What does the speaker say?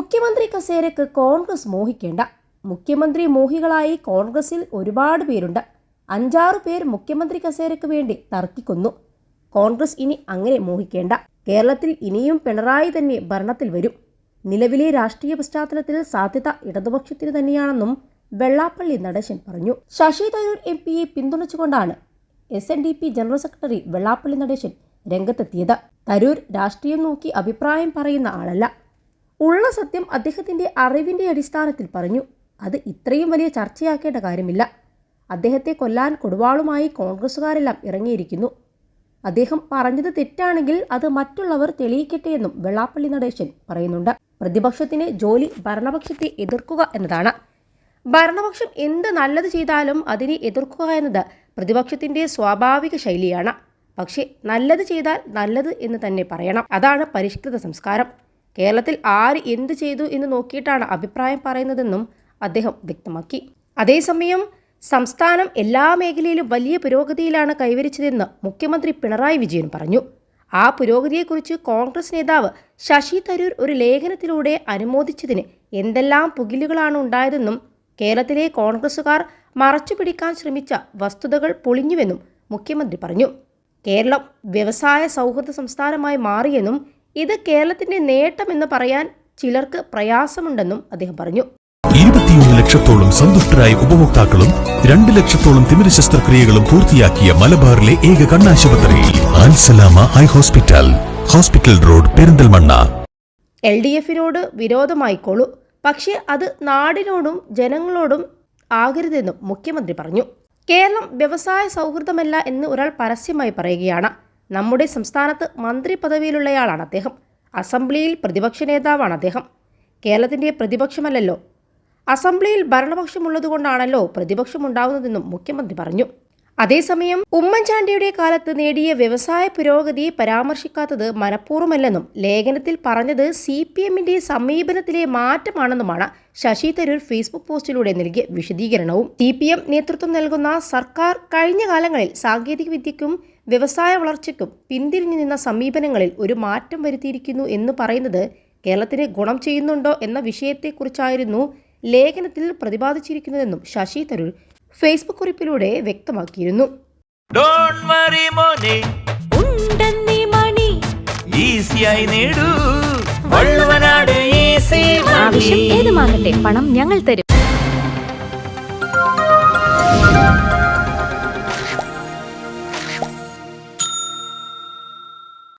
മുഖ്യമന്ത്രി കസേരക്ക് കോൺഗ്രസ് മോഹിക്കേണ്ട. മുഖ്യമന്ത്രി മോഹികളായി കോൺഗ്രസിൽ ഒരുപാട് പേരുണ്ട്. അഞ്ചാറ് പേർ മുഖ്യമന്ത്രി കസേരക്ക് വേണ്ടി തർക്കിക്കുന്നു. കോൺഗ്രസ് ഇനി അങ്ങനെ മോഹിക്കേണ്ട. കേരളത്തിൽ ഇനിയും പിണറായി തന്നെ ഭരണത്തിൽ വരും. നിലവിലെ രാഷ്ട്രീയ പശ്ചാത്തലത്തിൽ സാധ്യത ഇടതുപക്ഷത്തിന് തന്നെയാണെന്നും വെള്ളാപ്പള്ളി നടേശൻ പറഞ്ഞു. ശശി തരൂർ എം പിയെ പിന്തുണച്ചുകൊണ്ടാണ് S N D P general secretary Vellappally Natesan രംഗത്തെത്തിയത്. തരൂർ രാഷ്ട്രീയം നോക്കി അഭിപ്രായം പറയുന്ന ആളല്ല. ഉള്ള സത്യം അദ്ദേഹത്തിന്റെ അറിവിന്റെ അടിസ്ഥാനത്തിൽ പറഞ്ഞു. അത് ഇത്രയും വലിയ ചർച്ചയാക്കേണ്ട കാര്യമില്ല. അദ്ദേഹത്തെ കൊല്ലാൻ കൊടുവാളുമായി കോൺഗ്രസ്സുകാരെല്ലാം ഇറങ്ങിയിരിക്കുന്നു. അദ്ദേഹം പറഞ്ഞത് തെറ്റാണെങ്കിൽ അത് മറ്റുള്ളവർ തെളിയിക്കട്ടെ എന്നും വെള്ളാപ്പള്ളി നടേശൻ പറയുന്നുണ്ട്. പ്രതിപക്ഷത്തിന് ജോലി ഭരണപക്ഷത്തെ എതിർക്കുക എന്നതാണ്. ഭരണപക്ഷം എന്ത് നല്ലത് ചെയ്താലും അതിനെ എതിർക്കുക എന്നത് പ്രതിപക്ഷത്തിന്റെ സ്വാഭാവിക ശൈലിയാണ്. പക്ഷേ നല്ലത് ചെയ്താൽ നല്ലത് എന്ന് തന്നെ പറയണം. അതാണ് പരിഷ്കൃത സംസ്കാരം. കേരളത്തിൽ ആര് എന്ത് ചെയ്തു എന്ന് നോക്കിയിട്ടാണ് അഭിപ്രായം പറയുന്നതെന്നും അദ്ദേഹം വ്യക്തമാക്കി. അതേസമയം സംസ്ഥാനം എല്ലാ മേഖലയിലും വലിയ പുരോഗതിയിലാണ് കൈവരിച്ചതെന്ന് മുഖ്യമന്ത്രി പിണറായി വിജയൻ പറഞ്ഞു. ആ പുരോഗതിയെക്കുറിച്ച് കോൺഗ്രസ് നേതാവ് ശശി തരൂർ ഒരു ലേഖനത്തിലൂടെ അനുമോദിച്ചതിന് എന്തെല്ലാം പുകിലുകളാണ് ഉണ്ടായതെന്നും കേരളത്തിലെ കോൺഗ്രസുകാർ മറച്ചുപിടിക്കാൻ ശ്രമിച്ച വസ്തുതകൾ പൊളിഞ്ഞുവെന്നും മുഖ്യമന്ത്രി പറഞ്ഞു. കേരളം വ്യവസായ സൗഹൃദ സംസ്ഥാനമായി മാറിയെന്നും ഇത് കേരളത്തിന്റെ നേട്ടം എന്ന് പറയാൻ ചിലർക്ക് പ്രയാസമുണ്ടെന്നും അദ്ദേഹം പറഞ്ഞു. ഇരുപത്തിയൊന്ന് ലക്ഷത്തോളം സന്തുഷ്ടരായ ഉപഭോക്താക്കളും രണ്ട് ലക്ഷത്തോളം തിമിര ശസ്ത്രക്രിയകളും പൂർത്തിയാക്കിയ മലബാറിലെ ഏക കണ്ണാശുപത്രി Alsalama eye hospital hospital road Perinthalmanna. L D എഫിനോട് വിരോധമായിക്കോളൂ. പക്ഷേ അത് നാടിനോടും ജനങ്ങളോടും ആകരുതെന്നും മുഖ്യമന്ത്രി പറഞ്ഞു. കേരളം വ്യവസായ സൗഹൃദമല്ല എന്ന് ഒരാൾ പരസ്യമായി പറയുകയാണ്. നമ്മുടെ സംസ്ഥാനത്ത് മന്ത്രി പദവിയിലുള്ളയാളാണ് അദ്ദേഹം. അസംബ്ലിയിൽ പ്രതിപക്ഷ നേതാവാണ് അദ്ദേഹം. കേരളത്തിന്റെ പ്രതിപക്ഷമല്ലല്ലോ. അസംബ്ലിയിൽ ഭരണപക്ഷമുള്ളതുകൊണ്ടാണല്ലോ പ്രതിപക്ഷമുണ്ടാവുന്നതെന്നും മുഖ്യമന്ത്രി പറഞ്ഞു. അതേസമയം ഉമ്മൻചാണ്ടിയുടെ കാലത്ത് നേടിയ വ്യവസായ പുരോഗതി പരാമർശിക്കാത്തത് മനഃപൂർവമല്ലെന്നും ലേഖനത്തിൽ പറഞ്ഞത് സി പി എമ്മിന്റെ സമീപനത്തിലെ മാറ്റമാണെന്നുമാണ് ശശി തരൂർ ഫേസ്ബുക്ക് പോസ്റ്റിലൂടെ നൽകിയ വിശദീകരണവും. സി പി എം നേതൃത്വം നൽകുന്ന സർക്കാർ കഴിഞ്ഞ കാലങ്ങളിൽ സാങ്കേതികവിദ്യയ്ക്കും വ്യവസായ വളർച്ചയ്ക്കും പിന്തിരിഞ്ഞു നിന്ന സമീപനങ്ങളിൽ ഒരു മാറ്റം വരുത്തിയിരിക്കുന്നു എന്ന് പറയുന്നത് കേരളത്തിന് ഗുണം ചെയ്യുന്നുണ്ടോ എന്ന വിഷയത്തെക്കുറിച്ചായിരുന്നു ലേഖനത്തിൽ പ്രതിപാദിച്ചിരിക്കുന്നതെന്നും ശശി തരൂർ ഫേസ്ബുക്ക് കുറിപ്പിലൂടെ വ്യക്തമാക്കിയിരുന്നു. ഡോണ്ട് വറി മോനെ. ഉണ്ടെന്നീ മണി. ഈസിയായി നേടൂ. വള്ളുവനാട് ഈസി ആവശ്യം ഏതുമാകട്ടെ പണം ഞങ്ങൾ തരും.